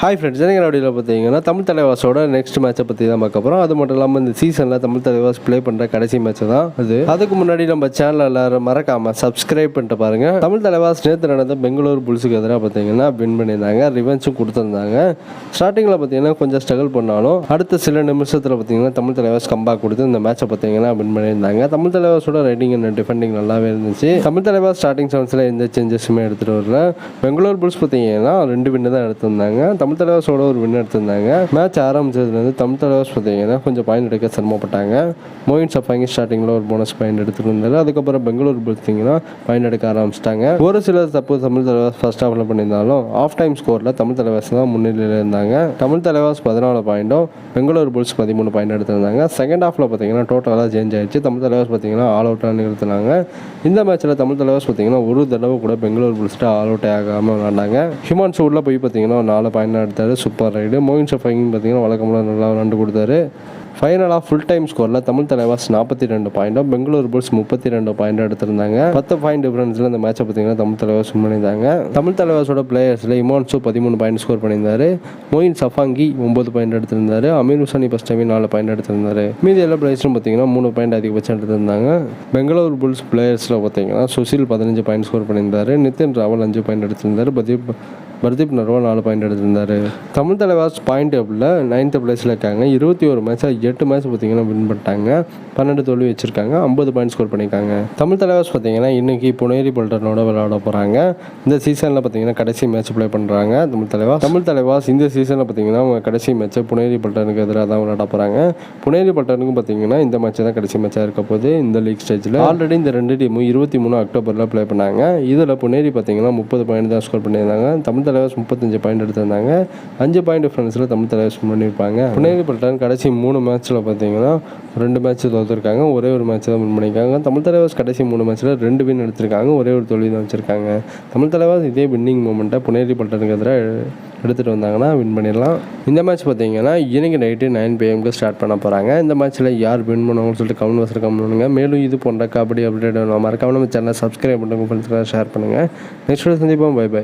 Hi friends எனக்கு அப்படியில் பார்த்தீங்கன்னா Tamil தலைவாஸோட next மேட்சை பற்றி தான் பார்க்க போகிறோம் அது மட்டும் இல்லாமல் இந்த சீசனில் தமிழ் தலைவாஸ் ப்ளே பண்ணுற கடைசி மேட்ச் தான் அது. அதுக்கு முன்னாடி நம்ம சேனல் எல்லாரும் மறக்காமல் சப்ஸ்கிரைப் பண்ணிட்டு பாருங்கள் தமிழ் தலைவாஸ் நேற்று நடந்த பெங்களூர் புல்ஸுக்கு எதிராக பார்த்தீங்கன்னா வின் பண்ணியிருந்தாங்க ரிவென்ஸும் கொடுத்துருந்தாங்க. ஸ்டார்டிங்கில் பார்த்தீங்கன்னா கொஞ்சம் ஸ்ட்ரகிள் பண்ணாலும் அடுத்த சில நிமிஷத்தில் பார்த்தீங்கன்னா தமிழ் தலைவாஸ் கம்பேக் கொடுத்து இந்த மேட்சை பார்த்தீங்கன்னா வின் பண்ணியிருந்தாங்க. தமிழ் தலைவாஸோட ரைட்டிங் அண்ட் டிஃபெண்டிங் நல்லாவே இருந்துச்சு. தமிழ் தலைவாஸ் ஸ்டார்டிங் செவன்ஸில் எந்த சேஞ்சஸுமே எடுத்துகிட்டு வரல. பெங்களூர் புல்ஸ் பார்த்தீங்கன்னா ரெண்டு வின்னு தான் எடுத்திருந்தாங்க. தமிழ் தலைவர்ஸோட ஒரு வின் எடுத்திருந்தாங்க. மேட்ச் ஆரம்பிச்சதுலேருந்து தமிழ் தலைவர்ஸ் பார்த்தீங்கன்னா கொஞ்சம் பாயிண்ட் எடுக்க சிரமப்பட்டாங்க. மோயின் சப்பாங்கி ஸ்டார்டிங்கில் ஒரு போனஸ் பாயிண்ட் எடுத்துருந்தாரு. அதுக்கப்புறம் பெங்களூர் பார்த்தீங்கன்னா பாயிண்ட் எடுக்க ஆரம்பிச்சிட்டாங்க. ஒரு சில தப்பு தமிழ் தலைவாஸ் ஃபர்ஸ்ட் ஹாஃபில் பண்ணியிருந்தாலும் ஆஃப் டைம் ஸ்கோரில் தமிழ் தலைவாஸ் தான் முன்னிலையில் இருந்தாங்க. தமிழ் தலைவாஸ் பதினாலு பாயிண்டும் பெங்களூர் புல்ஸ் பதிமூணு பாயிண்ட் எடுத்திருந்தாங்க. செகண்ட் ஹாஃபில் பார்த்தீங்கன்னா டோட்டலாக சேஞ்ச் ஆயிடுச்சு. தமிழ் தலைவாஸ் பார்த்தீங்கன்னா ஆல் அவுட்டாக நிறுத்தினாங்க. இந்த மேட்ச்சில் தமிழ் தலைவாஸ் பார்த்தீங்கன்னா ஒரு தடவை கூட பெங்களூர் புல்ஸ்ட்டு ஆல் அவுட் ஆகாமல் விளாண்டாங்க. ஹியூமன்ஸ் உள்ள போய் பார்த்தீங்கன்னா நாலு பாயிண்ட் எடுத்தார் சூப்பர் ரைடு மோயின் ஷஃபைங் பார்த்தீங்கன்னா வழக்கமாக நல்லா விளாண்டு கொடுத்தாரு. ஃபைனலாக ஃபுல் டைம் ஸ்கோரில் தமிழ் தலைவாஸ் நாற்பத்தி ரெண்டு பாயிண்ட்டும் பெங்களூர் புல்ஸ் முப்பத்தி ரெண்டு பாயிண்ட் எடுத்திருந்தாங்க. பத்து பாயிண்ட் டிஃபரன்ஸில் இந்த மேட்சை பார்த்தீங்கன்னா தமிழ் தலைவாஸ் பண்ணியிருந்தாங்க. தமிழ் தலைவாஸோட பிளேயர்ஸில் இமான்சு பதிமூணு பாயிண்ட் ஸ்கோர் பண்ணியிருந்தாரு. மோயின் சஃபாங்கி ஒம்பது பாயிண்ட் எடுத்திருந்தாரு. அமீர் ஹுசானி ஃபஸ்ட் டைம் நாலு பாயிண்ட் எடுத்திருந்தாரு. மீதி எல்லா பிளேயர்ஸும் பார்த்தீங்கன்னா மூணு பாயிண்ட் அதிகபட்சம் எடுத்திருந்தாங்க. பெங்களூர் புல்ஸ் பிளேயர்ஸில் பார்த்தீங்கன்னா சுசில் பதினஞ்சு பாயிண்ட் ஸ்கோர் பண்ணியிருந்தாரு. நிதின் ராவல் அஞ்சு பாயிண்ட் எடுத்திருந்தாரு. பதீப் பர்தீப் நர்வா நாலு பாயிண்ட் எடுத்திருந்தார். தமிழ் தலைவாஸ் பாயிண்ட் டேபிளில் நைன்த்து பிளேஸில் இருக்காங்க. இருபத்தி ஒரு மேட்சாக எட்டு மேட்ச் பார்த்தீங்கன்னா வின் பண்ணிட்டாங்க. பன்னெண்டு தோல்வி வச்சிருக்காங்க. ஐம்பது பாயிண்ட் ஸ்கோர் பண்ணியிருக்காங்க. தமிழ் தலைவாஸ் பார்த்தீங்கன்னா இன்னைக்கு புனேரி பல்டனோட விளையாட போகிறாங்க இந்த சீசனில் பார்த்தீங்கன்னா கடைசி மேட்ச் ப்ளே பண்ணுறாங்க தமிழ் தலைவாஸ் தமிழ் தலைவாஸ் இந்த சீசனில் பார்த்தீங்கன்னா அவங்க கடைசி மேட்ச்சை புனேரி பல்டனுக்கு எதிராக தான் விளையாட போகிறாங்க புனேரி பல்டனுக்கும் பார்த்தீங்கன்னா இந்த மேட்ச் தான் கடைசி மேட்சாக இருக்க போது இந்த லீக் ஸ்டேஜில் ஆல்ரெடி இந்த ரெண்டு டீமும் இருபத்தி மூணு அக்டோபரில் ப்ளே பண்ணாங்க. இதில் புனேரி பார்த்தீங்கன்னா முப்பது பாயிண்ட் தான் ஸ்கோர் பண்ணியிருந்தாங்க. தமிழ் தலைவாஸ் முப்பத்தஞ்சு பாயிண்ட் எடுத்திருந்தாங்க. அஞ்சு பாயிண்ட் டிஃப்ரென்ஸில் தமிழ் தலைவர் பண்ணியிருப்பாங்க. புனேரி பல்டன் கடைசி மூணு மேட்ச்சில் பார்த்தீங்கன்னா ரெண்டு மேட்ச் தோற்றுருக்காங்க ஒரே ஒரு மேட்ச் தான் வின் பண்ணியிருக்காங்க. தமிழ் தலைவாஸ் கடைசி மூணு மேட்ச்சில் ரெண்டு வின் எடுத்திருக்காங்க. ஒரே ஒரு தோல்வி தான் வச்சுருக்காங்க. தமிழ் தலைவாஸ் இதே வின்னிங் மூமெண்ட்டை புனேரி பல்டனுக்கு எதிராக எடுத்துகிட்டு வந்தாங்கன்னா வின் பண்ணிடலாம். இந்த மேட்ச் பார்த்தீங்கன்னா இன்னைக்கு நைட்டு நைன் பிஎம்க்கு ஸ்டார்ட் பண்ண போகிறாங்க இந்த மேட்ச்சில் யார் வின் பண்ணுவாங்கன்னு சொல்லிட்டு கமெண்ட் வசதி கமெண்ட் பண்ணுங்க. மேலும் இது போன்ற கபடி அப்டேட் மறக்காம நம்ம சேனலை சப்ஸ்கிரைப் பண்ணுங்க ஃப்ரெண்ட்ஸ்க்காக ஷேர் பண்ணுங்கள் நெக்ஸ்ட் சந்திப்போம். Bye bye